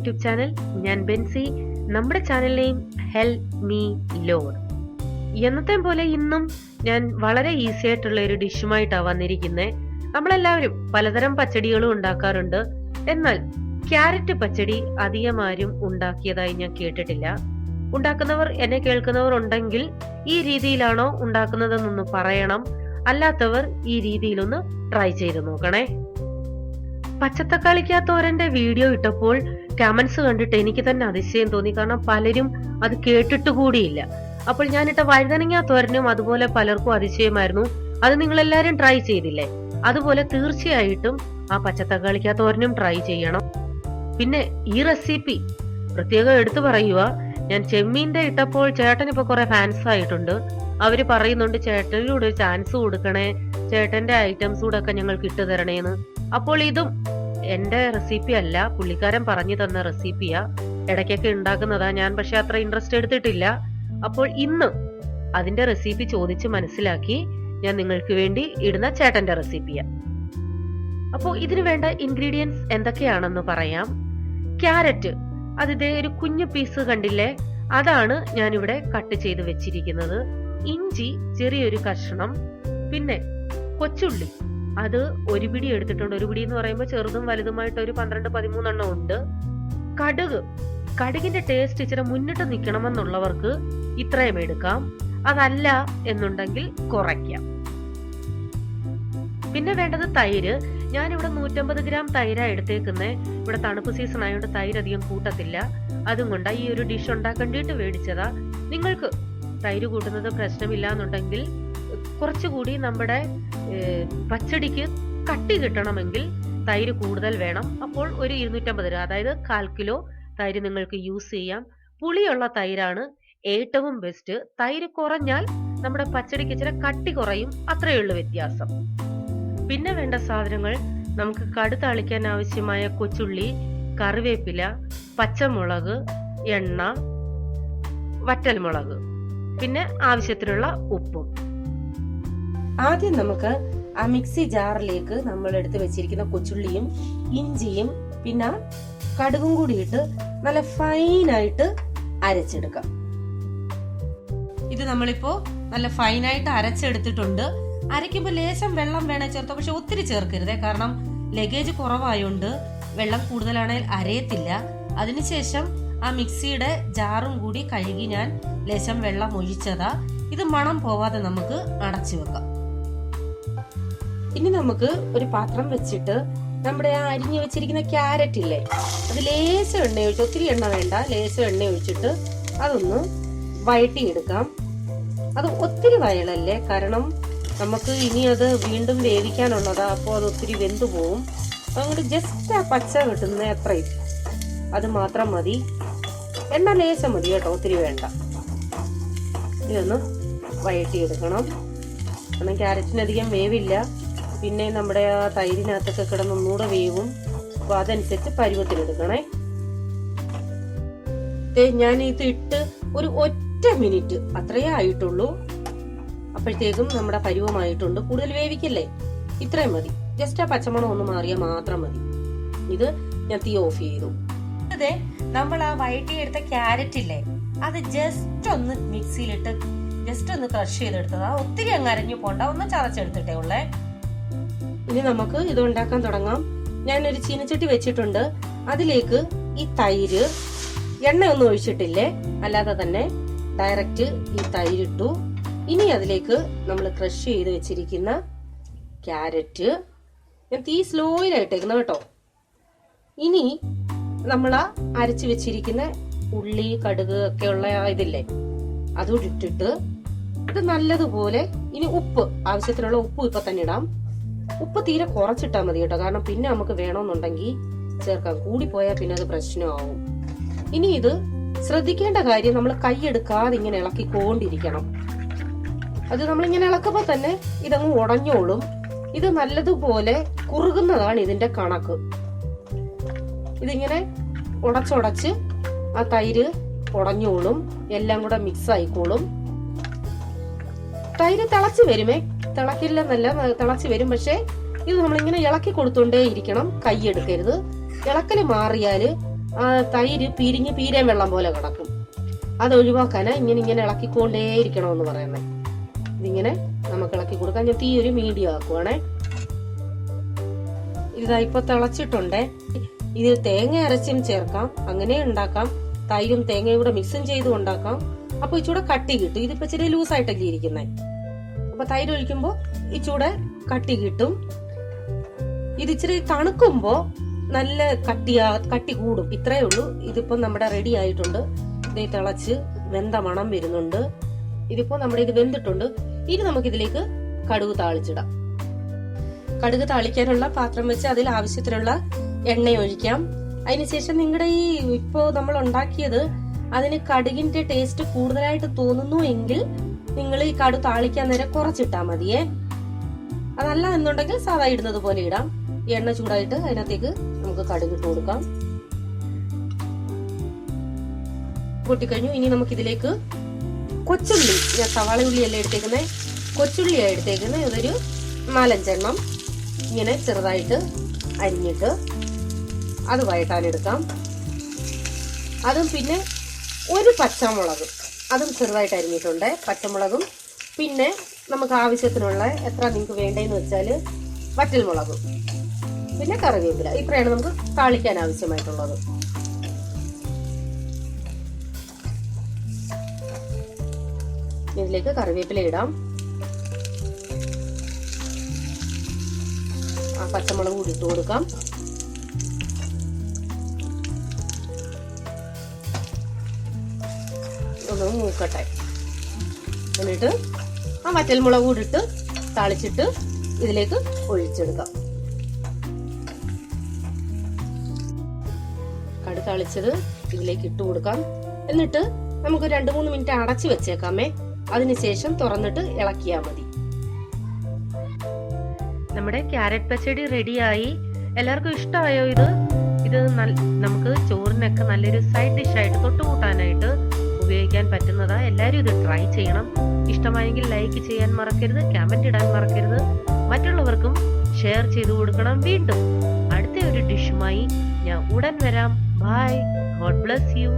YouTube channel ഞാൻ ബെൻസി. നമ്മുടെ channel help me load എന്നത്തെ പോലെ ഇന്നും ഞാൻ വളരെ ഈസി ആയിട്ടുള്ള ഒരു ഡിഷുമായിട്ടാണ് വന്നിരിക്കുന്നത് നമ്മളെല്ലാവരും പലതരം പച്ചടികളും ഉണ്ടാക്കാറുണ്ട്. എന്നാൽ ക്യാരറ്റ് പച്ചടി അധികം ആരും ഉണ്ടാക്കിയതായി ഞാൻ കേട്ടിട്ടില്ല. ഉണ്ടാക്കുന്നവർ എന്നെ കേൾക്കുന്നവർ ഉണ്ടെങ്കിൽ ഈ രീതിയിലാണോ ഉണ്ടാക്കുന്നതെന്നൊന്ന് പറയണം. അല്ലാത്തവർ ഈ രീതിയിലൊന്ന് ട്രൈ ചെയ്ത് നോക്കണേ. പച്ചത്തക്കാളിക്കാത്തോരന്റെ വീഡിയോ ഇട്ടപ്പോൾ കമന്റ്സ് കണ്ടിട്ട് എനിക്ക് തന്നെ അതിശയം തോന്നി. കാരണം പലരും അത് കേട്ടിട്ട് കൂടിയില്ല. അപ്പോൾ ഞാനിട്ട വഴുതനങ്ങ തോരനും അതുപോലെ പലർക്കും അതിശയമായിരുന്നു. അത് നിങ്ങൾ എല്ലാവരും ട്രൈ ചെയ്തില്ലേ? അതുപോലെ തീർച്ചയായിട്ടും ആ പച്ചത്തക്കാളിക്ക തോരനും ട്രൈ ചെയ്യണം. പിന്നെ ഈ റെസിപ്പി പ്രത്യേകം എടുത്തു പറയുക ഞാൻ ചെമ്മീന്റെ ഇട്ടപ്പോൾ ചേട്ടൻ ഇപ്പൊ കുറെ ഫാൻസ് ആയിട്ടുണ്ട്. അവർ പറയുന്നുണ്ട് ചേട്ടനിലൂടെ ഒരു ചാൻസ് കൊടുക്കണേ. ചേട്ടന്റെ ഐറ്റംസ് കൂടെ ഒക്കെ ഞങ്ങൾക്ക് ഇട്ടു തരണേന്ന്. അപ്പോൾ ഇതും എന്റെ റെസിപ്പി അല്ല. പുള്ളിക്കാരൻ പറഞ്ഞു തന്ന റെസിപ്പിയാ ഇടയ്ക്കൊക്കെ ഉണ്ടാക്കുന്നതാ. ഞാൻ പക്ഷെ അത്ര ഇൻട്രസ്റ്റ് എടുത്തിട്ടില്ല. അപ്പോൾ ഇന്ന് അതിന്റെ റെസിപ്പി ചോദിച്ച് മനസ്സിലാക്കി ഞാൻ നിങ്ങൾക്ക് വേണ്ടി ഇടുന്ന ചേട്ടന്റെ റെസിപ്പിയാ അപ്പോൾ ഇതിന് വേണ്ട ഇൻഗ്രീഡിയൻസ് എന്തൊക്കെയാണെന്ന് പറയാം. ക്യാരറ്റ്. അതിന്റെ ഒരു കുഞ്ഞു പീസ് കണ്ടില്ലേ? അതാണ് ഞാനിവിടെ കട്ട് ചെയ്ത് വെച്ചിരിക്കുന്നത്. ഇഞ്ചി ചെറിയൊരു കഷ്ണം. പിന്നെ കൊച്ചുള്ളി. അത് ഒരു പിടി എടുത്തിട്ടുണ്ട്. ഒരു പിടി എന്ന് പറയുമ്പോൾ ചെറുതും വലുതുമായിട്ട് ഒരു പന്ത്രണ്ട് പതിമൂന്നെണ്ണം ഉണ്ട്. കടുക്. കടുകിന്റെ ടേസ്റ്റ് ഇച്ചിരി മുന്നിട്ട് നിൽക്കണമെന്നുള്ളവർക്ക് ഇത്രയും എടുക്കാം. അതല്ല എന്നുണ്ടെങ്കിൽ കുറയ്ക്കാം. പിന്നെ വേണ്ടത് തൈര്. ഞാനിവിടെ നൂറ്റമ്പത് ഗ്രാം തൈരാ എടുത്തേക്കുന്നേ. ഇവിടെ തണുപ്പ് സീസൺ ആയതുകൊണ്ട് തൈര് അധികം കൂട്ടത്തില്ല. അതും കൊണ്ട് ഈ ഒരു ഡിഷ് ഉണ്ടാക്കേണ്ടിയിട്ട് മേടിച്ചതാ. നിങ്ങൾക്ക് തൈര് കൂട്ടുന്നത് പ്രശ്നമില്ല എന്നുണ്ടെങ്കിൽ കുറച്ചുകൂടി നമ്മുടെ പച്ചടിക്ക് കട്ടി കിട്ടണമെങ്കിൽ തൈര് കൂടുതൽ വേണം. അപ്പോൾ ഒരു ഇരുന്നൂറ്റമ്പത് രൂപ. അതായത് കാൽ കിലോ തൈര് നിങ്ങൾക്ക് യൂസ് ചെയ്യാം. പുളിയുള്ള തൈരാണ് ഏറ്റവും ബെസ്റ്റ് തൈര് കുറഞ്ഞാൽ നമ്മുടെ പച്ചടിക്ക് ഇച്ചിരി കട്ടി കുറയും. അത്രയേ ഉള്ളൂ വ്യത്യാസം. പിന്നെ വേണ്ട സാധനങ്ങൾ നമുക്ക് കടുത്തളിക്കാൻ ആവശ്യമായ കൊച്ചുള്ളി കറിവേപ്പില പച്ചമുളക് എണ്ണ വറ്റൽമുളക്. പിന്നെ ആവശ്യത്തിനുള്ള ഉപ്പും. ആദ്യം നമുക്ക് ആ മിക്സി ജാറിലേക്ക് നമ്മൾ എടുത്ത് വെച്ചിരിക്കുന്ന കൊച്ചുള്ളിയും ഇഞ്ചിയും പിന്നെ കടുകും കൂടി ഇട്ട് നല്ല ഫൈനായിട്ട് അരച്ചെടുക്കാം. ഇത് നമ്മളിപ്പോ നല്ല ഫൈനായിട്ട് അരച്ചെടുത്തിട്ടുണ്ട്. അരയ്ക്കുമ്പോൾ ലേശം വെള്ളം വേണേ ചേർത്തോ പക്ഷെ ഒത്തിരി ചേർക്കരുതേ. കാരണം ലഗേജ് കുറവായോണ്ട് വെള്ളം കൂടുതലാണെങ്കിൽ അരയത്തില്ല. അതിനുശേഷം ആ മിക്സിയുടെ ജാറും കൂടി കഴുകി ഞാൻ ലേശം വെള്ളം ഒഴിച്ചതാ. ഇത് മണം പോവാതെ നമുക്ക് അടച്ചു വെക്കാം. ഇനി നമുക്ക് ഒരു പാത്രം വെച്ചിട്ട് നമ്മുടെ ആ അരിഞ്ഞു വെച്ചിരിക്കുന്ന ക്യാരറ്റ് ഇല്ലേ അത് ലേശം എണ്ണ ഒഴിച്ച് ഒത്തിരി എണ്ണ വേണ്ട ലേശം എണ്ണ ഒഴിച്ചിട്ട് അതൊന്ന് വഴട്ടിയെടുക്കാം അത് ഒത്തിരി വയലല്ലേ കാരണം നമുക്ക് ഇനി അത് വീണ്ടും വേവിക്കാനുള്ളതാ അപ്പോൾ അത് ഒത്തിരി വെന്തു പോവും. അതുകൊണ്ട് ജസ്റ്റ് ആ പച്ച കിട്ടുന്ന അത്രയും. അത് മാത്രം മതി. എണ്ണ ലേശം മതി കേട്ടോ ഒത്തിരി വേണ്ട. ഇതൊന്ന് വഴട്ടിയെടുക്കണം കാരണം ക്യാരറ്റിനധികം വേവില്ല. പിന്നെ നമ്മുടെ ആ തൈരിനകത്തൊക്കെ കിടന്ന് ഒന്നുകൂടെ വേവും. അപ്പൊ അതനുസരിച്ച് പരുവത്തിലെടുക്കണേ. ഞാൻ ഇത് ഇട്ട് ഒരു ഒറ്റ മിനിറ്റ് അത്രയേ ആയിട്ടുള്ളൂ. അപ്പോഴത്തേക്കും നമ്മുടെ പരുവമായിട്ടുണ്ട്. കൂടുതൽ വേവിക്കല്ലേ? ഇത്രയും മതി. ജസ്റ്റ് ആ പച്ചമണം ഒന്ന് മാറിയാൽ മാത്രം മതി. ഇത് ഞാൻ തീ ഓഫ് ചെയ്തു. അതെ നമ്മൾ ആ വഴറ്റിയെടുത്ത ക്യാരറ്റ് ഇല്ലേ? അത് ജസ്റ്റ് ഒന്ന് മിക്സിയിലിട്ട് ജസ്റ്റ് ഒന്ന് ക്രഷ് ചെയ്തെടുത്തതാ. ഒത്തിരി അങ്ങ് അരഞ്ഞു പോണ്ട. ഒന്ന് ചതച്ചെടുത്തിട്ടേ ഉള്ളേ. ഇനി നമുക്ക് ഇത് ഉണ്ടാക്കാൻ തുടങ്ങാം. ഞാൻ ഒരു ചീനച്ചട്ടി വെച്ചിട്ടുണ്ട്. അതിലേക്ക് ഈ തൈര് എണ്ണ ഒന്നും ഒഴിച്ചിട്ടില്ലേ? അല്ലാതെ തന്നെ ഡയറക്റ്റ് ഈ തൈരിട്ടു. ഇനി അതിലേക്ക് നമ്മൾ ക്രഷ് ചെയ്ത് വെച്ചിരിക്കുന്ന ക്യാരറ്റ്. ഞാൻ തീ സ്ലോയിലായിട്ടേക്കുന്ന കേട്ടോ. ഇനി നമ്മൾ അരച്ചു വെച്ചിരിക്കുന്ന ഉള്ളി കടുക് ഒക്കെ ഉള്ള ഇതില്ലേ? അതും ഇട്ടിട്ട് ഇത് നല്ലതുപോലെ ഇനി ഉപ്പ് ആവശ്യത്തിനുള്ള ഉപ്പ് ഇപ്പൊ തന്നെ ഇടാം. ഉപ്പ് തീരെ കുറച്ചിട്ടാ മതി കേട്ടോ. കാരണം പിന്നെ നമുക്ക് വേണമെന്നുണ്ടെങ്കിൽ ചേർക്കാം. കൂടിപ്പോയാൽ പിന്നെ അത് പ്രശ്നമാവും. ഇനി ഇത് ശ്രദ്ധിക്കേണ്ട കാര്യം നമ്മൾ കൈയെടുക്കാതെ ഇങ്ങനെ ഇളക്കിക്കൊണ്ടിരിക്കണം. അത് നമ്മളിങ്ങനെ ഇളക്കുമ്പോൾ തന്നെ ഇതങ്ങ് ഉടഞ്ഞോളും. ഇത് നല്ലതുപോലെ കുറുകുന്നതാണ് ഇതിന്റെ കണക്ക്. ഇതിങ്ങനെ ഉടച്ചുടച്ച് ആ തൈര് ഉടഞ്ഞോളും. എല്ലാം കൂടെ മിക്സ് ആയിക്കോളും. തൈര് തിളച്ച് വരുമേ. തിളക്കില്ലെന്നല്ല തിളച്ച് വരും. പക്ഷേ ഇത് നമ്മളിങ്ങനെ ഇളക്കി കൊടുത്തോണ്ടേ ഇരിക്കണം കൈ എടുക്കരുത്. ഇളക്കൽ മാറിയാൽ ആ തൈര് പിരിഞ്ഞ് പീരേം വെള്ളം പോലെ കിടക്കും. അത് ഒഴിവാക്കാനാ ഇങ്ങനെ ഇങ്ങനെ ഇളക്കിക്കൊണ്ടേ ഇരിക്കണം എന്ന് പറയുന്നത് ഇതിങ്ങനെ നമുക്ക് ഇളക്കി കൊടുക്കാം ഞാൻ തീ ഒരു മീഡിയം ആക്കുവാണേ. ഇതാ ഇപ്പൊ തിളച്ചിട്ടുണ്ടേ. ഇതിൽ തേങ്ങ അരച്ചും ചേർക്കാം. അങ്ങനെ ഉണ്ടാക്കാം. തൈരും തേങ്ങയും കൂടെ മിക്സും ചെയ്തും ഉണ്ടാക്കാം. അപ്പൊ ഇച്ചൂടെ കട്ടി കിട്ടും. ഇതിപ്പോ ഇച്ചിരി ലൂസായിട്ടല്ലേ ഇരിക്കുന്നേ. അപ്പൊ തൈര് ഒഴിക്കുമ്പോ ഇച്ചൂടെ കട്ടി കിട്ടും. ഇത് ഇച്ചിരി നല്ല കട്ടിയാ കട്ടി കൂടും. ഇത്രയേ ഉള്ളൂ. ഇതിപ്പോ നമ്മുടെ റെഡി ആയിട്ടുണ്ട്. ഇത് തിളച്ച് വെന്ത മണം വരുന്നുണ്ട്. ഇതിപ്പോ നമ്മുടെ ഇത് വെന്തിട്ടുണ്ട്. ഇനി നമുക്ക് ഇതിലേക്ക് കടുക് താളിച്ചിടാം. കടുക് താളിക്കാനുള്ള പാത്രം വെച്ച് അതിൽ ആവശ്യത്തിനുള്ള എണ്ണ ഒഴിക്കാം. അതിനുശേഷം നിങ്ങളുടെ ഈ ഇപ്പോ നമ്മൾ ഉണ്ടാക്കിയത് അതിന് കടുകിന്റെ ടേസ്റ്റ് കൂടുതലായിട്ട് തോന്നുന്നു എങ്കിൽ നിങ്ങൾ ഈ കടു താളിക്കാൻ നേരം കുറച്ചിട്ടാ മതിയേ. അതല്ല എന്നുണ്ടെങ്കിൽ സാധാ ഇടുന്നത് പോലെ ഇടാം. എണ്ണ ചൂടായിട്ട് അതിനകത്തേക്ക് നമുക്ക് കടുക് കൊടുക്കാം. പൊട്ടിക്കഴിഞ്ഞു. ഇനി നമുക്ക് ഇതിലേക്ക് കൊച്ചുള്ളി. ഞാൻ സവാള ഉള്ളിയല്ല എടുത്തേക്കുന്നത് കൊച്ചുള്ളിയാണ് എടുത്തേക്കുന്നത് ഇതൊരു നാലഞ്ചെണ്ണം. ഇങ്ങനെ ചെറുതായിട്ട് അരിഞ്ഞിട്ട് അത് വഴട്ടാനെടുക്കാം അതും പിന്നെ ഒരു പച്ചമുളക്. അതും ചെറുതായിട്ട് അരിഞ്ഞിട്ടുണ്ട് പച്ചമുളകും. പിന്നെ നമുക്ക് ആവശ്യത്തിനുള്ള എത്ര നിങ്ങൾക്ക് വേണ്ടതെന്ന് വെച്ചാൽ വറ്റൽമുളകും. പിന്നെ കറിവേപ്പില. ഇത്രയാണ് നമുക്ക് താളിക്കാൻ ആവശ്യമായിട്ടുള്ളത്. ഇതിലേക്ക് കറിവേപ്പില ഇടാം. ആ പച്ചമുളക് കൂടി ഇട്ട് കൊടുക്കാം. ഒന്ന് നോക്കട്ടെ എന്നിട്ട് ആ വറ്റൽമുളക് മുളക് ഇട്ട് തളിച്ചിട്ട് ഇതിലേക്ക് ഒഴിച്ചെടുക്കാം. കടു തളിച്ചത് ഇതിലേക്ക് ഇട്ട് കൊടുക്കാം. എന്നിട്ട് നമുക്ക് രണ്ട് മൂന്ന് മിനിറ്റ് അടച്ചു വെച്ചേക്കാമേ. അതിനുശേഷം തുറന്നിട്ട് ഇളക്കിയാൽ മതി. നമ്മുടെ ക്യാരറ്റ് പച്ചടി റെഡിയായി. എല്ലാവർക്കും ഇഷ്ടമായോ ഇത്? ഇത് നമുക്ക് ചോറിനൊക്കെ നല്ലൊരു സൈഡ് ഡിഷ് ആയിട്ട് തൊട്ടുകൂട്ടാനായിട്ട് ഉപയോഗിക്കാൻ പറ്റുന്നതാണ് എല്ലാവരും ഇത് ട്രൈ ചെയ്യണം. ഇഷ്ടമായെങ്കിൽ ലൈക്ക് ചെയ്യാൻ മറക്കരുത് കമന്റ് ഇടാൻ മറക്കരുത്. മറ്റുള്ളവർക്കും ഷെയർ ചെയ്തു കൊടുക്കണം വീണ്ടും. അടുത്ത ഒരു ഡിഷുമായി ഞാൻ ഉടൻ വരാം. By God bless you